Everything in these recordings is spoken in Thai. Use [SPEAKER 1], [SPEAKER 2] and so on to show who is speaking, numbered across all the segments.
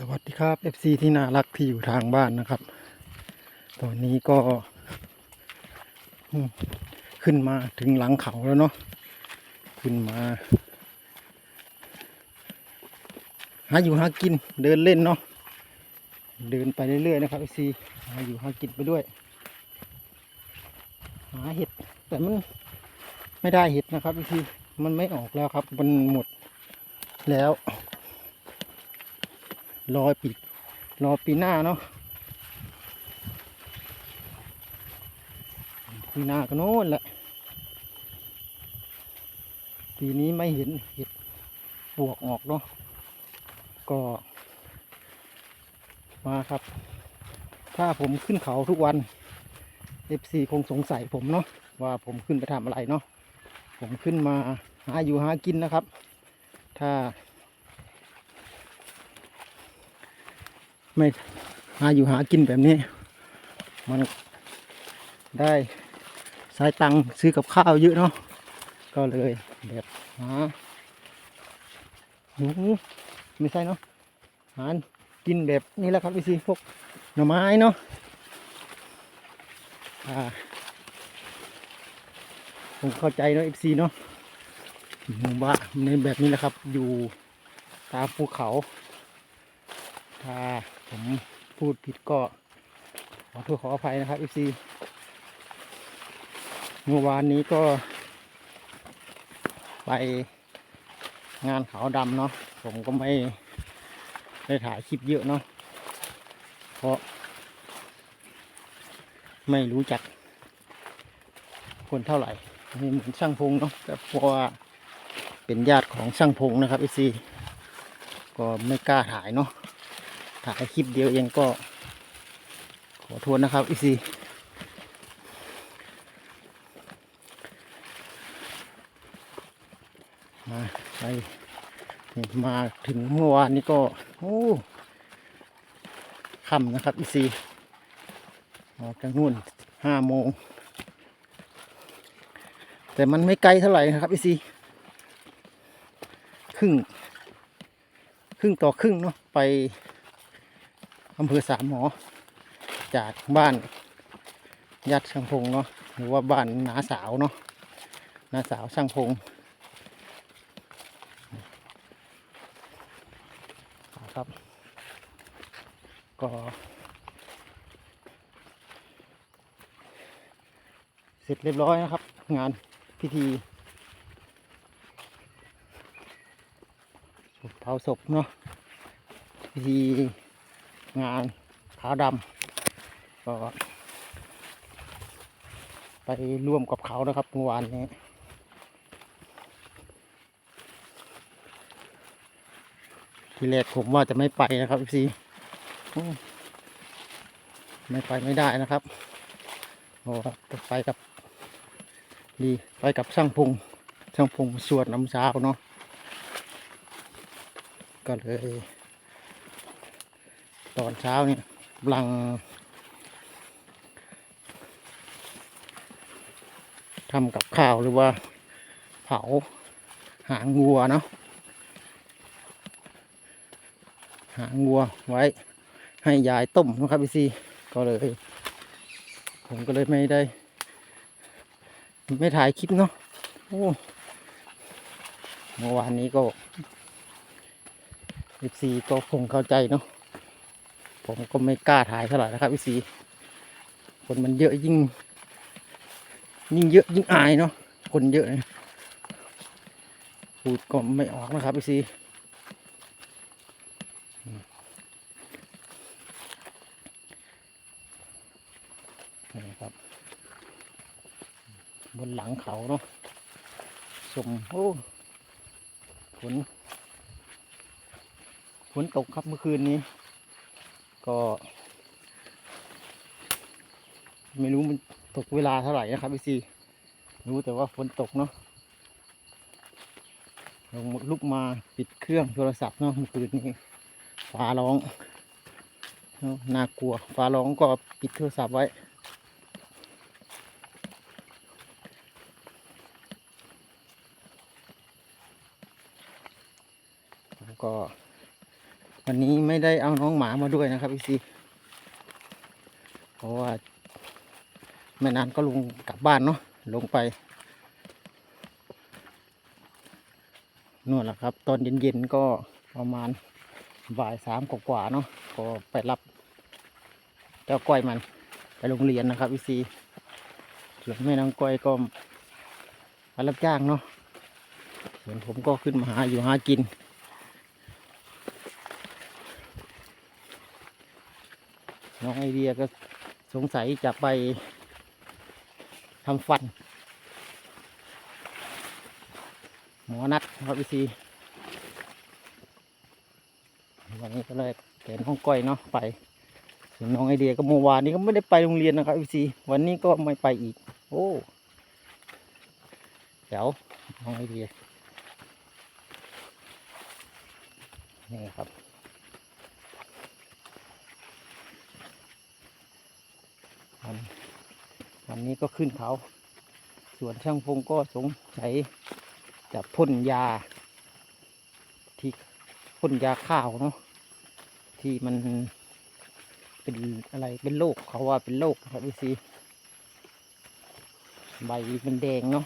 [SPEAKER 1] สวัสดีครับ FC ที่น่ารักที่อยู่ทางบ้านนะครับ ตอนนี้ก็ขึ้นมาถึงหลังเขาแล้วเนาะขึ้นมา หาอยู่หากินเดินเล่นเนาะเดินไปเรื่อยๆนะครับ FC หาอยู่หากินไปด้วย หาเห็ดแต่มันไม่ได้เห็ดนะครับ FC มันไม่ออกแล้วครับ มันหมดแล้ว รอปีรอปีหน้าเนาะปีหน้าก็โน่นแหละ ปีนี้ไม่เห็นเห็ดปวกออกเนาะก็ มาครับ ถ้าผมขึ้นเขาทุกวัน FC คงสงสัยผมเนาะว่าผมขึ้นไปทำอะไรเนาะผมขึ้นมาหาอยู่หากินนะครับ ถ้า ไม่หาอยู่หากินแบบนี้ มันได้สายตังซื้อกับข้าวเยอะเนาะก็เลยแบบหาหนูไม่ใช่เนาะหากินแบบนี้แหละครับพี่ซีพวกหน่อไม้เนาะอ่าผมเข้าใจเนาะเอฟซีเนาะหมู่บ้านในแบบนี้แหละครับ อยู่ตามภูเขาถ้า ผมพูดผิดก็ขอโทษขออภัยนะครับ FC เมื่อวานนี้ก็ ไปงานขาวดำเนาะผมก็ไม่ได้ถ่ายคลิปเยอะเนาะเพราะ ไม่รู้จัก คนเท่าไหร่ไม่เหมือนช่างพงเนาะแต่เพราะว่าเป็นญาติของช่างพงนะครับ FC ก็ไม่กล้าถ่ายเนาะ ถ่ายคลิปเดียวเองก็ ขอโทษนะครับอีซีมาไปมาถึงเมื่อวานนี้ก็โอ้ค่ำนะครับอีซีออกจากนู่นห้าโมง แต่มันไม่ไกลเท่าไหร่นะครับอีซีครึ่ง ครึ่งต่อครึ่งเนาะไป อำเภอสามหมอ จากบ้านยัดช่างพงเนาะหรือว่าบ้านนาสาวเนาะนาสาวช่างพงครับก็เสร็จเรียบร้อยนะครับ งานพิธีเผาศพเนาะพิธี งานขาวดำก็ไปร่วมกับเขานะครับเมื่อวานนี้ทีแรกผมว่าจะไม่ไปนะครับพี่ซีไม่ไปไม่ได้นะครับเพราะว่าจะไปกับดีไปกับช่างพงช่างพงสวดน้ำเช้าเนาะก็เลย ตอนเช้าเนี่ยกำลังทำกับข้าวหรือว่าเผาหางงัวเนาะหางงัวไว้ให้ยายต้มนะครับพี่ซีก็เลย ผมก็เลยไม่ได้ ไม่ถ่ายคลิปเนาะโอ้เมื่อวานนี้ก็ FC ก็คงเข้าใจเนาะ ผมก็ไม่กล้าถ่ายเท่าไหร่นะครับพี่สีคนมันเยอะยิ่ง ยิ่งเยอะยิ่งอายเนาะคนเยอะพูดก็ไม่ออกนะครับพี่สีนี่ครับ บนหลังเขาเนาะสมโอ้ฝนฝนตกครับเมื่อคืนนี้ ก็ ไม่รู้มันตกเวลาเท่าไหร่นะครับพี่ซีรู้แต่ว่าฝนตกเนาะลงลุกมาปิดเครื่องโทรศัพท์เนาะเมื่อคืนนี้ฟ้าร้องเนาะน่ากลัวฟ้าร้องก็ปิดโทรศัพท์ไว้ก็ วันนี้ไม่ได้เอาน้องหมามาด้วยนะครับพี่ซีเพราะว่าไม่นานก็ลงกลับบ้านเนาะลงไปนู่นแหละครับ ตอนเย็นๆก็ประมาณบ่ายสามกว่าเนาะก็ไปรับเจ้าก้อยมันไปโรงเรียนนะครับพี่ซีส่วนแม่น้องก้อยก็มารับจ้างเนาะส่วนผมก็ขึ้นมาหาอยู่หากิน น้องไอเดียก็สงสัยจะไปทำฟัน หมอนัดครับพี่ซีวันนี้ก็เลยแกนห้องก้อยเนาะไปส่วนน้องไอเดียก็เมื่อวานนี้ก็ไม่ได้ไปโรงเรียนนะครับพี่ซีวันนี้ก็ไม่ไปอีก โอ้เดี๋ยวน้องไอเดียนี่ครับ วัน วันนี้ก็ขึ้นเขา ส่วนช่างพงก็สงสัยจะพ่นยา ที่พ่นยาข้าวเนาะที่มันเป็นอะไรเป็นโรคเขาว่าเป็นโรคครับพี่ซีใบมันแดงเนาะ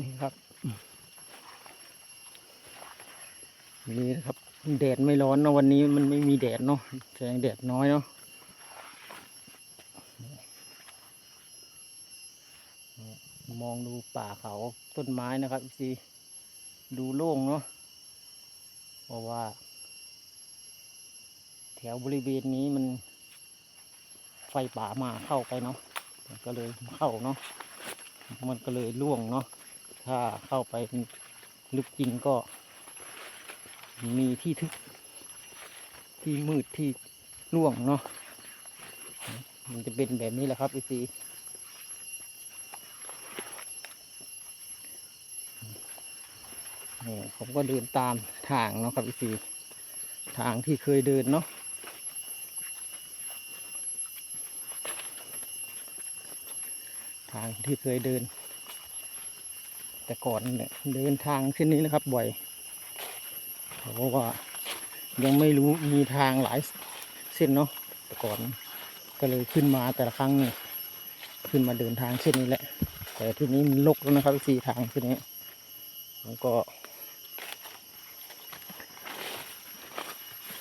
[SPEAKER 1] นี่ครับ นี่นะครับ แดดไม่ร้อนเนาะวันนี้มันไม่มีแดดเนาะแสงแดดน้อยเนาะมองดูป่าเขาต้นไม้นะครับสิดูโล่งเนาะเพราะว่า แถวบริเวณนี้มัน ไฟป่ามาเข้าไปเนาะมันก็เลยเข้าเนาะมันก็เลยร่วงเนาะถ้าเข้าไปลึกจริงก็ มีที่ทึบที่มืดที่ร่วงเนาะมันจะเป็นแบบนี้แหละครับอีซีนี่ผมก็เดินตามทางเนาะครับอีซีทางที่เคยเดินเนาะทางที่เคยเดิน แต่ก่อนเนี่ยเดินทางเส้นนี้นะครับบ่อย เพราะว่า ยังไม่รู้มีทางหลายเส้นเนาะแต่ก่อนก็เลยขึ้นมาแต่ละครั้งเนี่ยขึ้นมาเดินทางเส้นนี้แหละ แต่ทีนี้มันลกแล้วนะครับสี่ทางเส้นนี้ผมก็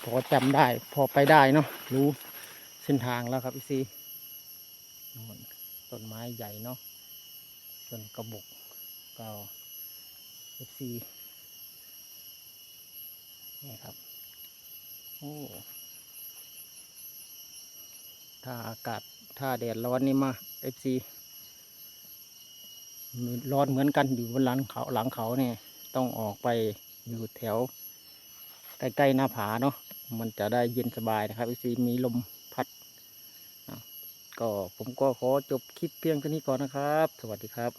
[SPEAKER 1] พอจำได้พอไปได้เนาะรู้เส้นทางแล้วครับพี่ซีต้นไม้ใหญ่เนาะต้นกระบอกก็เอฟซี นี่ครับ โอ้ถ้าอากาศถ้าแดดร้อนนี่มาเอฟซีร้อนเหมือนกันอยู่บนหลังเขาหลังเขาเนี่ย ต้องออกไปอยู่แถว ใกล้ๆหน้าผาเนาะมันจะได้เย็นสบายนะครับเอฟซีมีลมพัดก็ผมก็ขอจบคลิปเพียงเท่านี้ก่อนนะครับ สวัสดีครับ